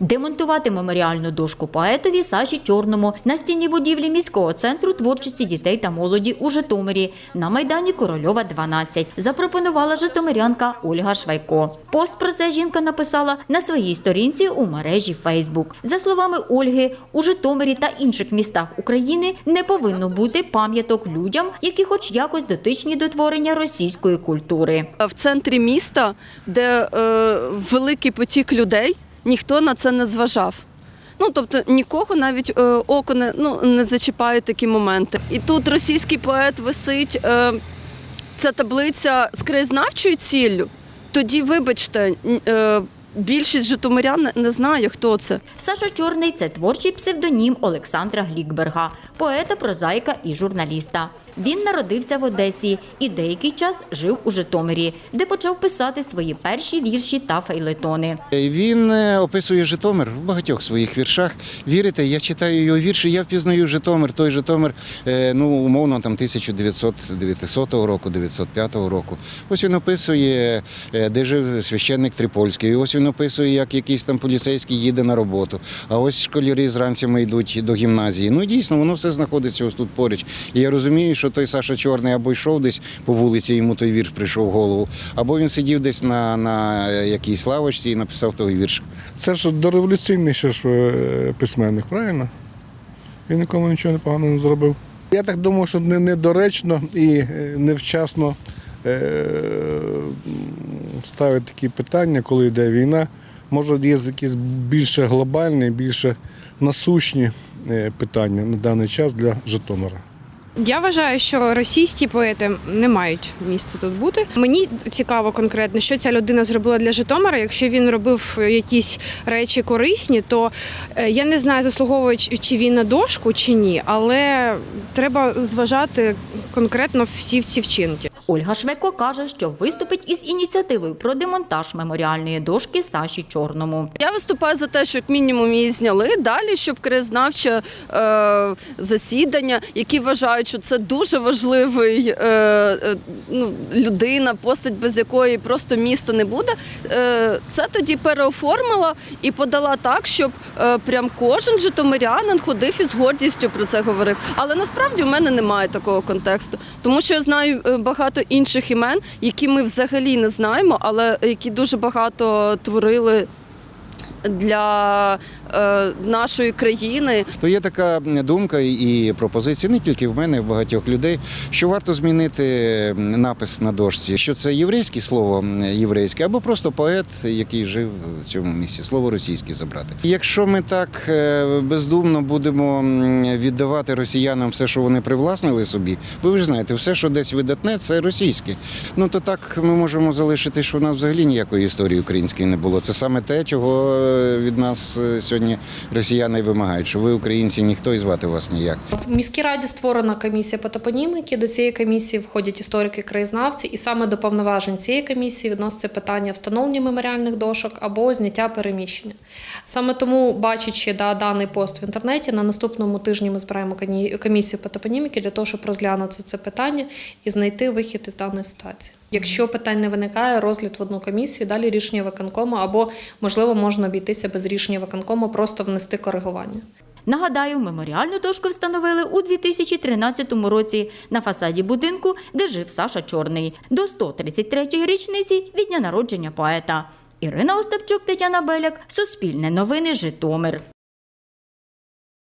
Демонтувати меморіальну дошку поетові Саші Чорному на стіні будівлі міського центру творчості дітей та молоді у Житомирі на майдані Корольова 12 запропонувала житомирянка Ольга Швайко. Пост про це жінка написала на своїй сторінці у мережі Фейсбук. За словами Ольги, у Житомирі та інших містах України не повинно бути пам'яток людям, які хоч якось дотичні до творення російської культури. в центрі міста, де е, великий потік людей, ніхто на це не зважав. Ну, тобто нікого навіть е, око не, ну, не зачіпають такі моменти. І тут російський поет висить, е, ця таблиця з краєзнавчою ціллю. Тоді, вибачте, е, більшість житомирян не- знає, хто це. Саша Чорний це творчий псевдонім Олександра Глікберга, поета, прозаїка і журналіста. Він народився в Одесі і деякий час жив у Житомирі, де почав писати свої перші вірші та фейлетони. Він е, описує Житомир в багатьох своїх віршах. Вірите, я читаю його вірші, я впізнаю Житомир. Той Житомир, е, ну умовно, там 1900 року, 905 року. Ось він описує, е, де жив священник Трипольський. Ось він описує, як якийсь там поліцейський їде на роботу. А ось школярі зранцями йдуть до гімназії. Ну дійсно, воно все знаходиться ось тут поруч. І я розумію, що той Саша Чорний або йшов десь по вулиці, йому той вірш прийшов в голову, або він сидів десь на, на якійсь лавочці і написав той вірш. Це ж дореволюційний ще ж е, письменник, правильно? Він нікому нічого поганого не зробив. Я так думаю, що недоречно і е, невчасно е, ставить такі питання, коли йде війна. Може, є якісь більше глобальні, більше насущні е, питання на даний час для Житомира. Я вважаю, що російські поети не мають місця тут бути. Мені цікаво конкретно, що ця людина зробила для Житомира. Якщо він робив якісь речі корисні, то е, я не знаю, заслуговує чи він на дошку чи ні, але треба зважати конкретно всі ці вчинки. Ольга Швеко каже, що виступить із ініціативою про демонтаж меморіальної дошки Саші Чорному. Я виступаю за те, щоб мінімум її зняли. Далі, щоб краєзнавче е, засідання, які вважають, що це дуже важливий е, е, ну, людина, постать, без якої просто місто не буде. Е, це тоді переоформила і подала так, щоб е, прям кожен житомирянин ходив і з гордістю про це говорив. Але насправді в мене немає такого контексту, тому що я знаю е, багато інших імен, які ми взагалі не знаємо, але які дуже багато творили для е, нашої країни. То є така думка і пропозиція не тільки в мене, в багатьох людей, що варто змінити напис на дошці, що це єврейське слово єврейське, або просто поет, який жив в цьому місці, слово російське забрати. Якщо ми так е, бездумно будемо віддавати росіянам все, що вони привласнили собі, ви ж знаєте, все, що десь видатне, це російське. Ну то так ми можемо залишити, що в нас взагалі ніякої історії української не було. Це саме те, чого від нас е, сьогодні росіяни вимагають, що ви українці, ніхто і звати вас ніяк. В міській раді створена комісія по топоніміки. До цієї комісії входять історики краєзнавці, і саме до повноважень цієї комісії відноситься питання встановлення меморіальних дошок або зняття переміщення. Саме тому, бачачи да, даний пост в інтернеті, на наступному тижні ми збираємо комісію по топоніміки для того, щоб розглянути це питання і знайти вихід із даної ситуації. Якщо питань не виникає, розгляд в одну комісію, далі рішення виконкому, або можливо можна обійтися без рішення виконкому, просто внести коригування. Нагадаю, меморіальну дошку встановили у 2013 році на фасаді будинку, де жив Саша Чорний, до 133-ї річниці від дня народження поета. Ірина Остапчук, Тетяна Беляк, Суспільне новини, Житомир.